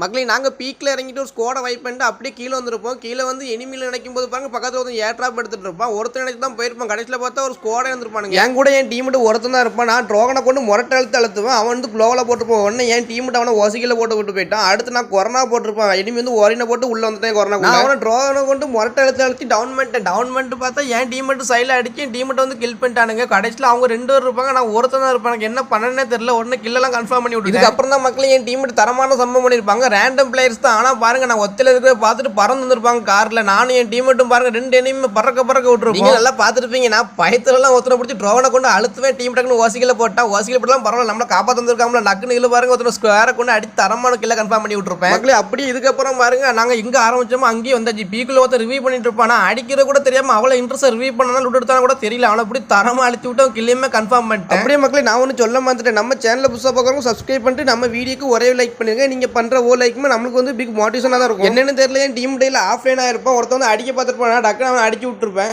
மக்களே நாங்கள் பீக்கில் இறங்கிட்டு ஒரு ஸ்கோடை வைப் பண்ணிட்டு அப்படியே கீழே வந்திருப்போம். கீழே வந்து எனிமியில் நினைக்கும் போது பாருங்க பக்கத்தில் ஒருத்தன் ஏர் ட்ராப் எடுத்துட்டு இருப்பான். ஒருத்தர் நினைச்சு தான் போயிருப்பான். கடைசியில் பார்த்தா ஒரு ஸ்கோடை இருந்திருப்பானுங்க. என் கூட என் டீம் ஒருத்தன் தான் இருப்பான். நான் ட்ரோகனை கொண்டு முரட்டை அழுத்து அழுத்துவேன். அவன் வந்து க்ளோவில் போட்டுருப்பான் உடனே என் டீம் அவனை ஒசிக்கில் போட்டு விட்டு போயிட்டான். அடுத்து நான் கொரோனா போட்டிருப்பான். எனிமி வந்து ஒரினை போட்டு உள்ள வந்துட்டேன் கொரோனா நான் அவனை ட்ரோகனை கொண்டு முரட்டை அழுத்து அழுத்தி டவுன் பண்ணிட்டேன். டவுன் பண்ணிட்டு பார்த்தா என் டீம் மட்டும் சைடில் அடிச்சு என் டீம் வந்து கில் பண்ணிட்டானுங்க. கடைசியில் அவங்க ரெண்டு பேர் இருப்பாங்க. நான் ஒருத்தன் தான் இருப்பாங்க என்ன பண்ணனே தெரியல. உடனே கில்லெல்லாம் கன்ஃபார்ம் பண்ணி விட்டு இதுக்கப்புறம் தான் மக்கள் என் டீம் தரமான சம்பவம் பண்ணியிருப்பாங்க ரேண்டம் பிளேயர்ஸ் தான். ஆனால் பாருங்க நான் ஒத்தையில் இருக்கிற பார்த்துட்டு பறந்து வந்திருப்பாங்க காரில். நானும் என் டீம் மட்டும் பாருங்க ரெண்டு எனிமே பறக்க பறக்க விட்டுருப்போம். நீங்க நல்லா பார்த்துருப்பீங்க. நான் பயத்துலலாம் ஒருத்தனை பிடிச்சி ட்ரோனை கொண்டு அழுத்துவேன். டீம் டக்குனு ஓசிக்கல போட்டா ஓசிக்கல போட்டாலும் பரவாயில்ல. நம்மள காப்பாற்ற வந்திருக்காங்களா நக்குன்னு இல்லை பாருங்க ஒருத்தர் ஸ்கொயரை கொண்டு அடி தரமான கில்ல கன்ஃபார்ம் பண்ணி விட்டுருப்பேன். மக்களே அப்படி இதுக்கப்புறம் பாருங்க நாங்க இங்க ஆரம்பிச்சோமோ அங்கேயே வந்தாச்சு. பீக்குள்ள ஒருத்தர் ரிவ்யூ பண்ணிட்டு இருப்பானா. அடிக்கிறது கூட தெரியாம அவ்வளோ இன்ட்ரெஸ்ட் ரிவ்யூ பண்ணனா விட்டு எடுத்தாலும் கூட தெரியல. அவனை அப்படி தரமா அழுத்தி விட்டு கில்லையுமே கன்ஃபார்ம் பண்ணிட்டேன். அப்படியே மக்களே நான் ஒன்று சொல்ல மாட்டேன் நம்ம சேனலை புதுசாக பார்க்குறவங்க சப்ஸ்கிரைப் பண்ணிட்டு நம்ம வீடியோக்கு ஒரே லைக் பண்ணுங்க நீங்க பண்ற ஓ லைக்குமே நம்மளுக்கு வந்து பிக் மோட்டிவேஷனாக தான் இருக்கும். என்னென்னு தெரியல டீம் டேல ஆஃப் லைன் ஆயிருப்போம் வந்து அடிக்க பார்த்துருப்பான் டக்குனு அவன் அடிச்சு விட்டுருப்பேன்.